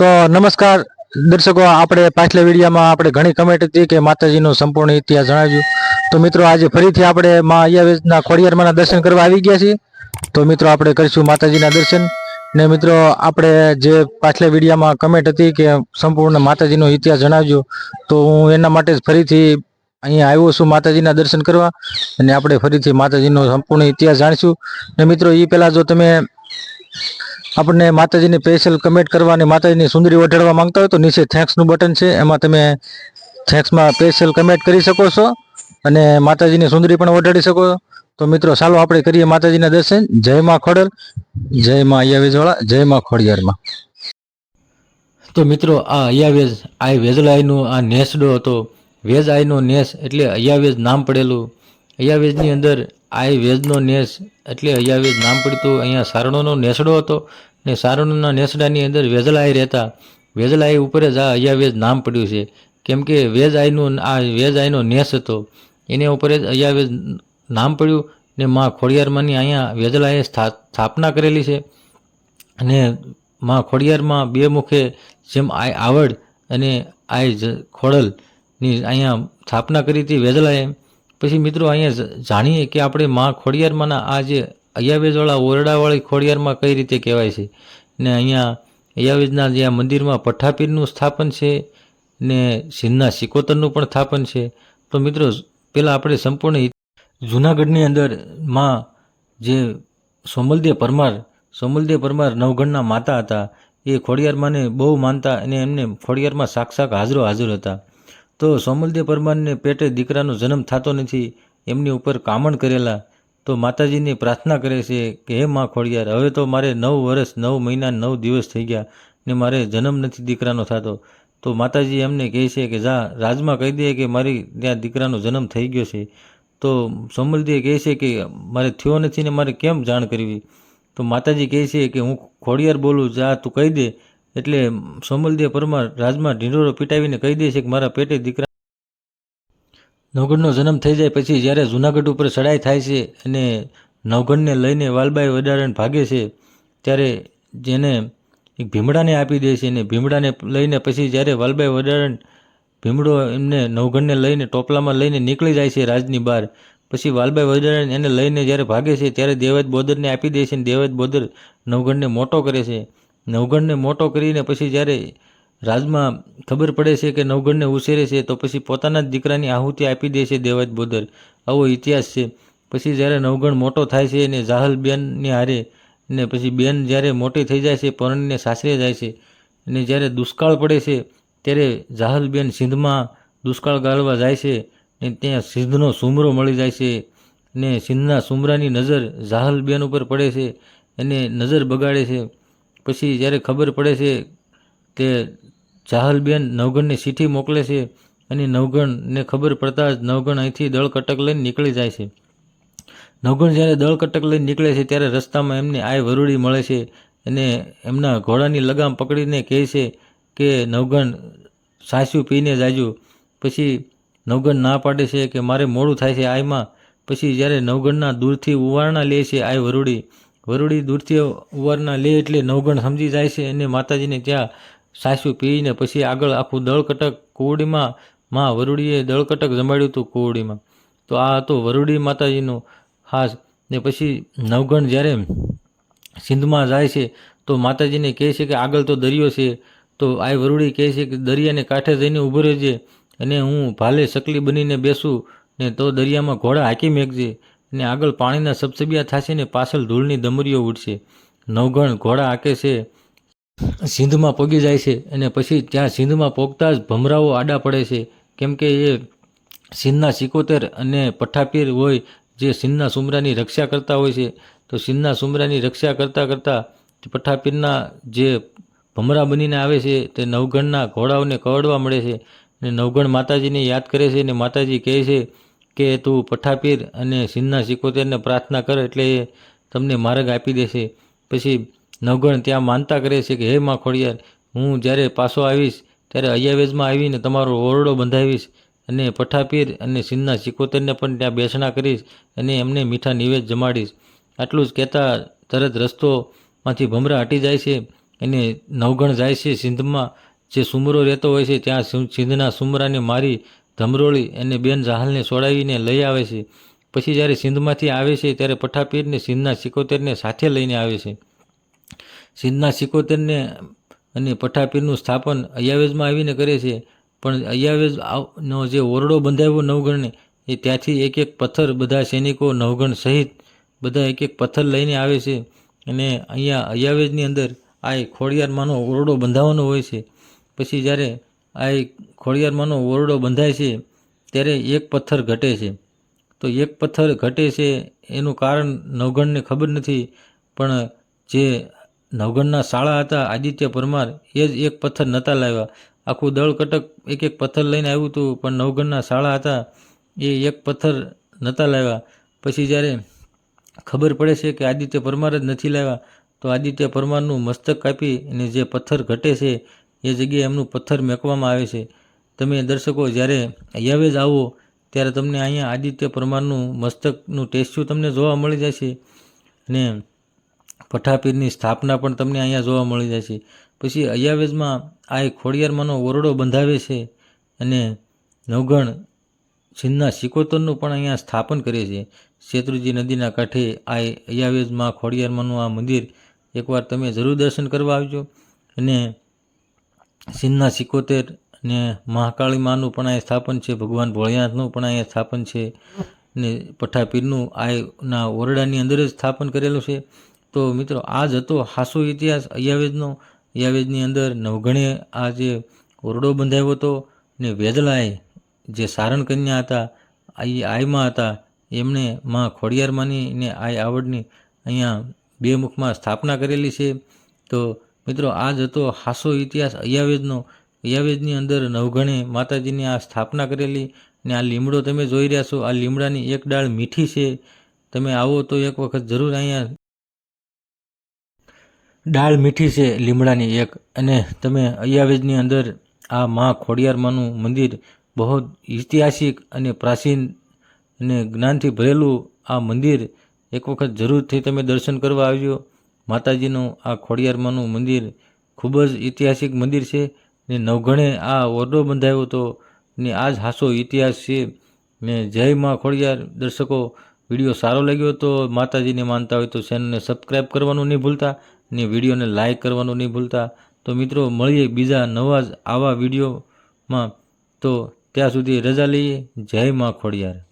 તો નમસ્કાર દર્શકો, આપણે પાછલા વિડીયોમાં આપણે ઘણી કમેન્ટ હતી કે માતાજીનો સંપૂર્ણ ઇતિહાસ જણાવ્યું તો મિત્રો, આજે ફરીથી આપણે માં અયાવેશના ખોડિયારમાંના દર્શન કરવા આવી ગયા છીએ. તો મિત્રો, આપણે કરીશું માતાજીના દર્શન. ને મિત્રો, આપણે જે પાછલા વિડીયોમાં કમેન્ટ હતી કે સંપૂર્ણ માતાજીનો ઇતિહાસ જણાવજો, તો હું એના માટે જ ફરીથી અહીંયા આવ્યો છું માતાજીના દર્શન કરવા. અને આપણે ફરીથી માતાજીનો સંપૂર્ણ ઇતિહાસ જાણીશું. ને મિત્રો એ પહેલાં જો તમે આપણને માતાજીની સ્પેશિયલ કમેન્ટ કરવા અને માતાજીની સુંદરી ઓઢાડવા માંગતા હોય તો નીચે થેન્ક્સનું બટન છે. એમાં તમે થેન્ક્સમાં સ્પેશિયલ કમેન્ટ કરી શકો છો અને માતાજીની સુંદરી પણ ઓઢાડી શકો તો મિત્રો, ચાલો આપણે કરીએ માતાજીના દર્શન. જય માં ખોડલ. જય માં અયાવેજવાળા જય માં ખોડિયારમાં. તો મિત્રો, આ અયાવેજ આ વેજલાઈનું, આ નેસડો હતો. વેજ આઈનો નેસ એટલે અયાવેજ નામ પડેલું. અયાવેજની અંદર આઈ વેજનો નેસ એટલે અયાવેજ નામ પડતું. અહીંયા સારણોનો નેસડો હતો. ને સારણના નેસડાની અંદર વેજલાઈ રહેતા, વેજલાઈ ઉપર જ આ અયાવેજ નામ પડ્યું છે. કેમ કે વેજ આઈનું આ વેજ આઈનો નેસ હતો. એની ઉપર જ અયાવેજ નામ પડ્યું ને માં ખોડિયારમાંની અહીંયા વેજલાએ સ્થા- સ્થાપના કરેલી છે. અને માં ખોડિયારમાં બે મુખે જેમ આય આવડ અને જ- ખોડલની અહીંયા સ્થાપના કરી હતી વેજલાએ. પછી મિત્રો અહીંયા જાણીએ કે આપણે માં ખોડિયારમાંના આ જે અયાવેજવાળા ઓરડાવાળી ખોડિયારમાં કઈ રીતે કહેવાય છે? ને અહીંયા અયાવેજના જ્યાં મંદિરમાં પઠ્ઠાપીરનું સ્થાપન છે ને સિંધના સિકોતરનું પણ સ્થાપન છે. તો મિત્રો પહેલાં આપણે સંપૂર્ણ જૂનાગઢની અંદરમાં જે સોમલદેવ પરમાર સોમલદેવ પરમાર નવગણના માતા હતા, એ ખોડિયારમાંને બહુ માનતા અને એમને ખોડિયારમાં સાક્ષાત હાજરો હાજર હતા. તો સોમલદેવ પરમારને પેટે દીકરાનો જન્મ થતો નથી, એમની ઉપર કામણ કરેલા તો માતાજીની પ્રાર્થના કરે છે કે, હે માં ખોડિયાર, હવે તો મારે નવ વર્ષ, નવ મહિના, નવ દિવસ થઈ ગયા ને મારે જન્મ નથી દીકરાનો થતો. તો માતાજી એમને કહે છે કે, જા, રાજમાં કહી દે કે મારી ત્યાં દીકરાનો જન્મ થઈ ગયો છે. તો સોમલદીએ કહે છે કે, મારે થયો નથી ને મારે કેમ જાણ કરવી? તો માતાજી કહે છે કે, હું ખોડિયાર બોલું, જા, તું કહી દે. એટલે સોમલદીએ પરમાર રાજમાં ઢીંઢોરો પીટાવીને કહી દે છે કે, મારા પેટે દીકરા નવગણનો જન્મ થઈ જાય પછી જ્યારે જુનાગઢ ઉપર ચડાઈ થાય છે અને નવગણને લઈને વાલબાઈ વડારણ ભાગે છે, ત્યારે જેને એક ભીમડાને આપી દે છે અને ભીમડાને લઈને પછી જ્યારે વાલબાઈ વડારણ ભીમડો એમને નવગણને લઈને ટોપલામાં લઈને નીકળી જાય છે રાજની બહાર, પછી વાલબાઈ વડારણ એને લઈને જ્યારે ભાગે છે ત્યારે દેવદ બોદરને આપી દે છે અને દેવજ બોદર નવગણને મોટો કરે છે. નવગણને મોટો કરીને પછી જ્યારે રાજમાં ખબર પડે છે કે નવગણને ઉછેરે છે, તો પછી પોતાના જ દીકરાની આહુતિ આપી દે છે દેવજ બોદર. આવો ઇતિહાસ છે. પછી જ્યારે નવગણ મોટો થાય છે અને જાહલ બેનની હારે ને પછી બેન જ્યારે મોટી થઈ જાય છે પરણીને સાસરે જાય છે અને જ્યારે દુષ્કાળ પડે છે, ત્યારે જાહલબેન સિંધમાં દુષ્કાળ ગાળવા જાય છે ને ત્યાં સિંધનો સુમરો મળી જાય છે ને સિંધના સુમરાની નજર જાહલબેન ઉપર પડે છે અને નજર બગાડે છે. પછી જ્યારે ખબર પડે છે તે જાહલબેન નવગણને ચીઠી મોકલે છે અને નવગણને ખબર પડતા જ નવગણ અહીંથી દળ કટક લઈને નીકળી જાય છે. નવગણ જ્યારે દળ કટક લઈને નીકળે છે ત્યારે રસ્તામાં એમને આય વરુડી મળે છે અને એમના ઘોડાની લગામ પકડીને કહે છે કે, નવગણ સાસ્યું પીને જાજો. પછી નવગણ ના પાડે છે કે, મારે મોડું થાય છે આયમાં. પછી જ્યારે નવગણના દૂરથી ઉવારણા લે છે આય વરુડી વરુડી દૂરથી ઉવારણા લે એટલે નવગણ સમજી જાય છે અને માતાજીને ત્યાં સાસુ પીને પછી આગળ આખું દળકટક કુવડીમાં માં વરુડીએ દળકટક જમાડ્યું હતું કુવડીમાં. તો આ હતો વરુડી માતાજીનો ખાસ ને પછી નવગણ જ્યારે સિંધમાં જાય છે, તો માતાજીને કહે છે કે આગળ તો દરિયો છે. તો આ વરુડી કહે છે કે દરિયાને કાંઠે જઈને ઊભો રહેજે. અને હું ભાલે સકલી બનીને બેસું ને તો દરિયામાં ઘોડા હાંકી મેકજે. ને આગળ પાણીના સબસબિયા થશે ને પાછળ ધૂળની દમરીઓ ઉડશે. નવગણ ઘોડા હાંકે છે. સિંધમાં પોગી જાય છે અને પછી ત્યાં સિંધમાં પોગતા જ ભમરાઓ આડા પડે છે. કેમ કે એ સિંધના સિકોતેર અને પઠ્ઠાપીર હોય જે સિંધના સુમરાની રક્ષા કરતા હોય છે. તો સિંધના સુમરાની રક્ષા કરતાં કરતાં પઠ્ઠાપીરના જે ભમરા બનીને આવે છે તે નવગણના ઘોડાઓને કવડવા મળે છે અને નવગણ માતાજીને યાદ કરે છે અને માતાજી કહે છે કે તું પઠ્ઠાપીર અને સિંધના સિકોતેરને પ્રાર્થના કર એટલે એ તમને માર્ગ આપી દેશે. પછી નવગણ ત્યાં માનતા કરે છે કે, હે માં ખોડિયાર, હું જ્યારે પાછો આવીશ, ત્યારે અયાવેજમાં આવીને તમારો ઓરડો બંધાવીશ અને પઠાપીર અને સિંધના સિકોતેરને પણ ત્યાં બેસણા કરીશ અને એમને મીઠા નિવેદ જમાડીશ. આટલું જ કહેતા તરત રસ્તોમાંથી ભમરા હટી જાય છે અને નવગણ જાય છે સિંધમાં. જે સુમરો રહેતો હોય છે, ત્યાં સિંધના સુમરાને મારી ધમરોળી અને બેન જહાલને છોડાવીને લઈ આવે છે. પછી જ્યારે સિંધમાંથી આવે છે, ત્યારે પઠાપીરને સિંધના સિકોતેરને સાથે લઈને આવે છે. સિંધના સિકોતેરને અને પઠાપીરનું સ્થાપન અયાવેજમાં આવીને કરે છે. પણ અયાવેજ જે ઓરડો બંધાવ્યો નવગણને, એ ત્યાંથી એક એક પથ્થર બધા સૈનિકો નવગણ સહિત બધા એક એક પથ્થર લઈને આવે છે. અને અહીંયા અયાવેજની અંદર આ ખોડિયારમાંનો ઓરડો બંધાવવાનો હોય છે. પછી જ્યારે આ એક ખોડિયારમાંનો ઓરડો બંધાય છે, ત્યારે એક પથ્થર ઘટે છે. તો એક પથ્થર ઘટે છે એનું કારણ નવગણને ખબર નથી, પણ જે નવગણના શાળા હતા, આદિત્ય પરમાર એ જ એક પથ્થર નહોતા લાવ્યા. આખું દળ કટક એક એક પથ્થર લઈને આવ્યું હતું, પણ નવગણના શાળા હતા, એ એક પથ્થર નહોતા લાવ્યા. પછી જ્યારે ખબર પડે છે કે આદિત્ય પરમાર જ નથી લાવ્યા, તો આદિત્ય પરમારનું મસ્તક કાપી અને જે પથ્થર ઘટે છે, એ જગ્યાએ એમનું પથ્થર મેકવામાં આવે છે. તમે દર્શકો, જ્યારે અયાવેજ આવો, ત્યારે તમને અહીંયા આદિત્ય પરમારનું મસ્તકનું ટેસ્ચ્યુ તમને જોવા મળી જશે? અને પઠાપીરની સ્થાપના પણ તમને અહીંયા જોવા મળી જાય છે. પછી અયાવેજમાં આ એક ખોડિયારમાંનો ઓરડો બંધાવે છે અને નવગણ સિંધના સિકોતરનું પણ અહીંયા સ્થાપન કરે છે. શેત્રુજી નદીના કાંઠે આ અયાવેજમાં ખોડિયારમાંનું આ મંદિર એકવાર તમે જરૂર દર્શન કરવા આવજો. અને સિંધના સિકોતેર અને મહાકાળી માનું પણ અહીંયા સ્થાપન છે. ભગવાન ભોળિયાનાથનું પણ અહીંયા સ્થાપન છે. ને પઠાપીરનું આ ના ઓરડાની અંદર જ સ્થાપન કરેલું છે. તો મિત્રો આ જ હતો હાસો ઇતિહાસ અયાવેદનો અયાવેદની અંદર નવઘણે આ જે ઓરડો બંધાવ્યો હતો ને વેદલાએ જે સારણ કન્યા હતા, આઈ આઈમાં હતા, એમણે માં ખોડિયારમાંની ને આઈ આવડની અહીંયા બે મુખમાં સ્થાપના કરેલી છે. તો મિત્રો આ જ હતો હાસો ઇતિહાસ અયાવેદનો અયાવેદની અંદર નવઘણે માતાજીની આ સ્થાપના કરેલી ને આ લીમડો તમે જોઈ રહ્યા છો, આ લીમડાની એક ડાળ મીઠી છે. તમે આવો તો એક વખત જરૂર અહીંયા ડાળ મીઠી છે લીમડાની એક. અને તમે અયાવેજની અંદર આ મા ખોડિયારમાંનું મંદિર બહુ ઐતિહાસિક અને પ્રાચીન અને જ્ઞાનથી ભરેલું આ મંદિર એક વખત જરૂરથી તમે દર્શન કરવા આવજો. માતાજીનું આ ખોડિયારમાંનું મંદિર ખૂબ જ ઐતિહાસિક મંદિર છે ને નવગણે આ ઓરડો બંધાયો હતો ને આ જ હાસો ઇતિહાસ છે ને જય મા ખોડિયાર. દર્શકો, વીડિયો સારો લાગ્યો તો માતાજીને માનતા હોય તો ચેનલને સબસ્ક્રાઈબ કરવાનું નહીં ભૂલતા. ને વિડીયોને લાઇક કરવાનું નહીં ભૂલતા. તો મિત્રો, મળીએ બીજા નવા જ આવા વિડીયોમાં. તો ત્યાં સુધી રજા લઈએ. જય મા ખોડિયાર.